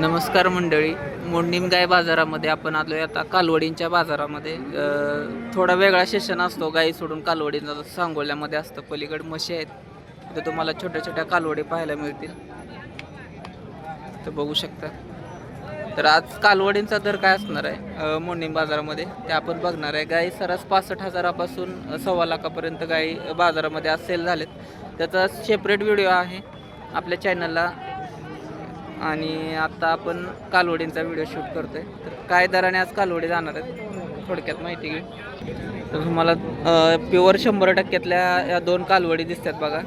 नमस्कार मंडळी. मोडणीम गाय बाजारामध्ये आपण आलोय. आता कालवडींच्या बाजारामध्ये थोडा वेगळा सेशन असतो. गाई सोडून कालवडींचा सांगोल्यामध्ये असतं. पलीकडे म्हशी आहेत. तर तुम्हाला छोट्या छोट्या कालवडी पाहायला मिळतील. तर बघू शकता. तर आज कालवडींचा दर काय असणार आहे? मोडणीम बाजारामध्ये. ते आपण बघणार आहे. गाई सरास पासष्ट हजारापासून सव्वा लाखापर्यंत गाई बाजारामध्ये आज सेल झालेत. त्याचा सेपरेट व्हिडिओ आहे. आपल्या चॅनलला आणि आता आपण कालवडींचा व्हिडिओ शूट करतोय. तर काय दराने आज कालवडी जाणार आहेत? थोडक्यात माहिती घे. तर तुम्हाला प्युअर शंभर टक्क्यातल्या या दोन कालवडी दिसतात बघा.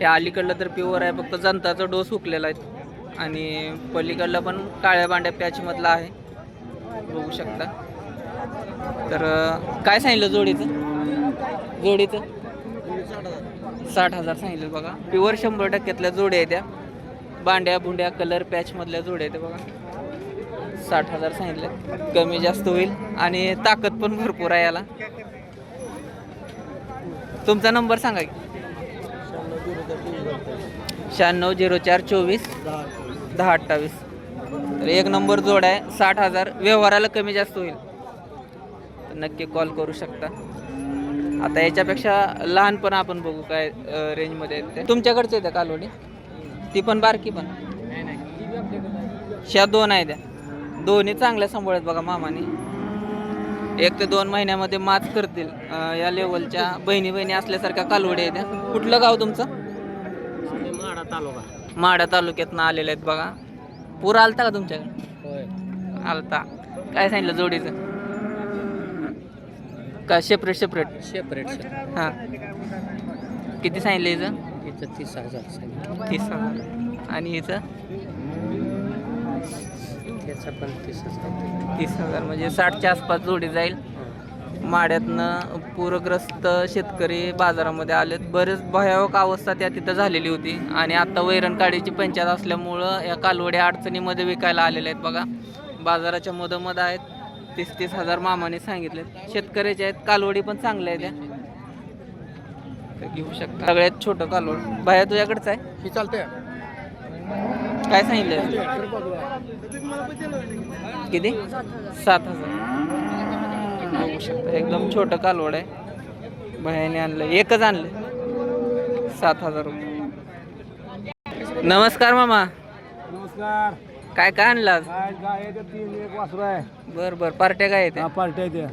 या अलीकडलं तर प्युअर आहे फक्त जनताचा डोस हुकलेला आहे. आणि पलीकडलं पण काळ्या बांड्या पॅचमधला आहे. बघू शकता. तर काय सांगितलं जोडीचं? जोडीचं? साठ हजार. सांगितलं बघा. प्युअर शंभर टक्क्यातल्या जोड्या आहेत त्या बांड्या बुंड्या कलर पॅचमधल्या जोड्या आहेत बघा. साठ हजार सांगितले कमी जास्त होईल आणि ताकद पण भरपूर आहे याला. तुमचा नंबर सांगा की. शहाण्णव झिरो चार चोवीस दहा अठ्ठावीस. तर एक नंबर जोड आहे. साठ हजार. व्यवहाराला कमी जास्त होईल. तर नक्की कॉल करू शकता. आता याच्यापेक्षा लहान पण आपण बघू काय रेंजमध्ये ते. तुमच्याकडचे आहेत का ती पण बारकी पण. ह्या दोन आहेत त्या. दोन्ही चांगल्या सांभाळत बघा मामाने. एक ते दोन महिन्यामध्ये माच करतील या लेवलच्या बहिणी बहिणी असल्यासारख्या कालवडी आहेत त्या. कुठलं गाव तुमचं? माडा तालुका माडा तालुक्यातनं आलेले आहेत बघा. पूर आलता का तुमच्याकडे? होय आलता. काय सांगितलं जोडीचं? का सेपरेट सेपरेट सेपरेट हां. किती सांगितलं हिचं? तीस हजार सांगितलं. तीस हजार. आणि हिचं त्याचा पण तीस हजार. तीस हजार म्हणजे साठच्या आसपास जोडी जाईल. माड्यातनं पूरग्रस्त शेतकरी बाजारामध्ये आलेत. बरेच भयावक अवस्था त्या तिथं झालेली होती. आणि आता वैरण काढीची पंचायत असल्यामुळं या कालवड्या अडचणीमध्ये विकायला आलेल्या आहेत बघा. बाजाराच्या मधोमध आहेत. तीस तीस हजार मामाने सांगितले शेतकऱ्याच्या आहेत. कालवडी पण चांगल्या आहेत. त्या घेऊ शकता. सगळ्यात छोटं कालवड बाया तुझ्याकडचं आहे? ही चालते काय सांगितलं किती? सात हजार. बघू शकता. एकदम छोटं कालवड आहे. भयाने आणलं. एकच आणलं. सात हजार रुपये. नमस्कार मामा. नमस्कार. काय काय आणलं आज? काय गाय आहे तीन एक वासरू आहे. बर बर. पार्ट्या काय आहेत? हा पार्टी आहे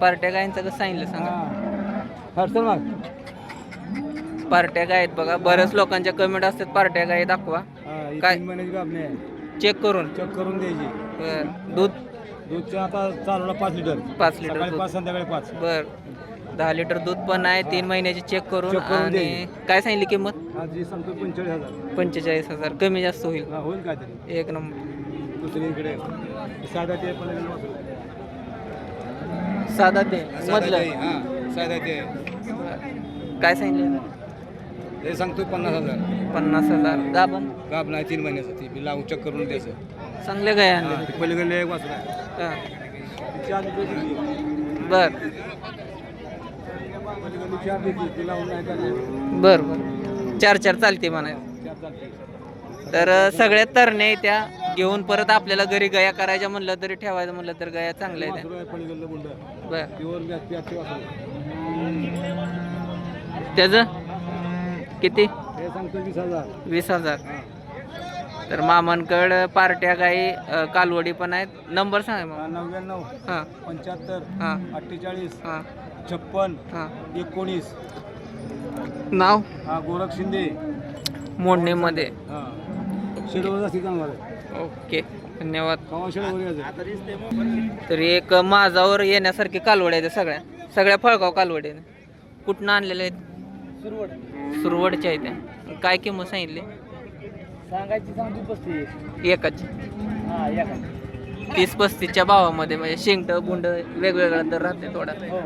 पार्ट्या गायचं कसं सांगितलं सांगा. मग. पार्ट्या आहेत बघा. बऱ्याच लोकांच्या कमेंट असतात पार्ट्या गाय दाखवा. काय? तीन महिन्याची गाभणी आहे. चेक करून. चेक करून द्यायची. बर. दूध? दूधचं आता चालवला पाच लिटर. पाच लिटर दूध. पाच संध्याकाळी पाच. बर. दहा लिटर दूध पण आहे तीन महिन्याची चेक करून आणि. काय सांगितली किंमत? आज जी सांगतो पंचेचाळीस हजार. कमी जास्त होईल. होईल काय तरी एक नंबर. दुसरीकडे. साधा ते. साधा ते मधलं. ते, हा साधा ते. काय सांगितलं? ते सांगतो पन्नास हजार. पन्नास हजार. दाबन? गाभ नाही तीन महिन्याचं ती बिल लावून चेक करून द्यायचं चांगले काय हा, ते पलीकडले एक वासरू. आहे हा. ती चार रुपये दिली. बर. पलीकडली चार देते ती लावून नाही त्याला बर बर. चार चार चालते चार चालते तर अं, सगळ्यात तरणे त्या. घेऊन परत आपल्याला घरी गया करायच्या म्हणलं तरी ठेवायचं म्हणलं तर गया चांगल्या आहेत वासरू आहे पलीकडलं बुंड बर. प्युअर गॅस प्याचे वासरू. त्याचं? किती? हे सांगतो वीस हजार. वीस हजार. तर मामांकड पार्ट्या गाई अं, कालवडी पण आहेत. नंबर सांगा हा, नव्याण्णव हां. पंच्याहत्तर हां. अठ्ठेचाळीस हां. छप्पन हां. एकोणीस. नाव? हा गोरख शिंदे. मोडणीमध्ये. हा. ओके. धन्यवाद. तरी एक माझावर येण्यासारखे कालवडे आहेत सगळ्या. सगळ्या फळगाव कालवडे आहेत. कुठनं आणलेल्या आहेत? सुरुवात सुरवडच्या आहेत. त्या. काय किंमत सांगितली? सांगायची सांगतो पस्तीस. एकाची. हा या तीस पस्तीसच्या भावामध्ये म्हणजे शेंगट बुंड वेगवेगळा दर राहते थोडा. हो.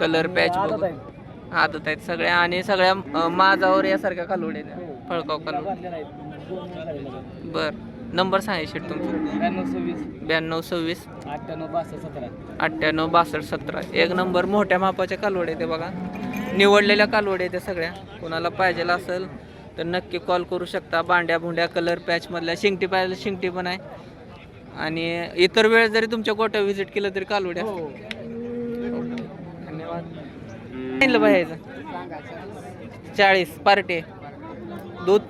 कलर पॅच बघून. आदत आहेत सगळ्या आणि सगळ्या अं, माझावर यासारख्या कालवडे आहेत. हो. फळगाव कालवड बर. नंबर सांगा शेट तुमचा. ब्याण्णव सव्वीस. ब्याण्णव सव्वीस. अठ्ठ्याण्णव बासष्ट सतरा. अठ्ठ्याण्णव बासष्ट सतरा. एक नंबर मोठ्या मापाच्या कालवड ते बघा. निवडलेल्या कालवड त्या सगळ्या. कोणाला पाहिजेला असेल तर नक्की कॉल करू शकता. बांड्या भुंड्या कलर पॅचमधल्या शिंगटी पाहिजे शिंगटी पण आहे. आणि इतर वेळेस जरी तुमच्या गोट्या व्हिजिट केलं तरी कालवड्या हो धन्यवाद. पाहिजे चाळीस. पार्टे. दूध.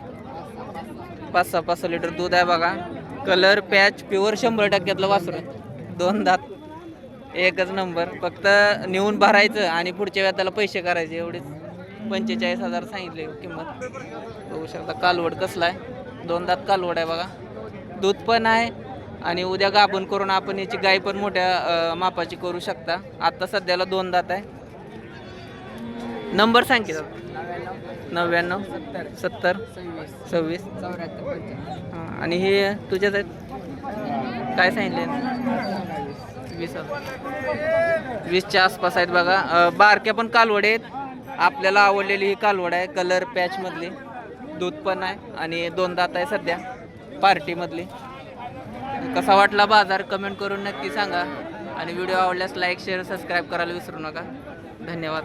पाच सहा पाच सहा लिटर दूध आहे बघा. कलर पॅच प्युअर शंभर टक्क्यातलं वासरू दोन दात. एकच नंबर. फक्त नेऊन भरायचं आणि पुढच्या वेळा त्याला पैसे करायचे एवढेच. पंचेचाळीस हजार सांगितले किंमत. बघू शकता कालवड कसला आहे दोन दात कालवड आहे बघा. दूध पण आहे आणि उद्या गाभण करून आपण याची गाय पण मोठ्या मापाची करू शकता. आता सध्याला दोन दात आहे. नंबर सांग की दादा. नव्याण्णव सत्तर सव्वीस. आणि हे तुझ्याच आहेत? काय सांगितले वीस वीसच्या आसपास आहेत बघा. बारक्या पण कालवड आहेत. आपल्याला आवडलेली ही कालवड आहे. कलर पॅचमधली दूध पण आहे. आणि दोन दात आहे सध्या. पार्टीमधली कसा वाटला बाजार? कमेंट करून नक्की सांगा. आणि व्हिडिओ आवडल्यास लाईक शेअर सबस्क्राईब करायला विसरू नका. धन्यवाद.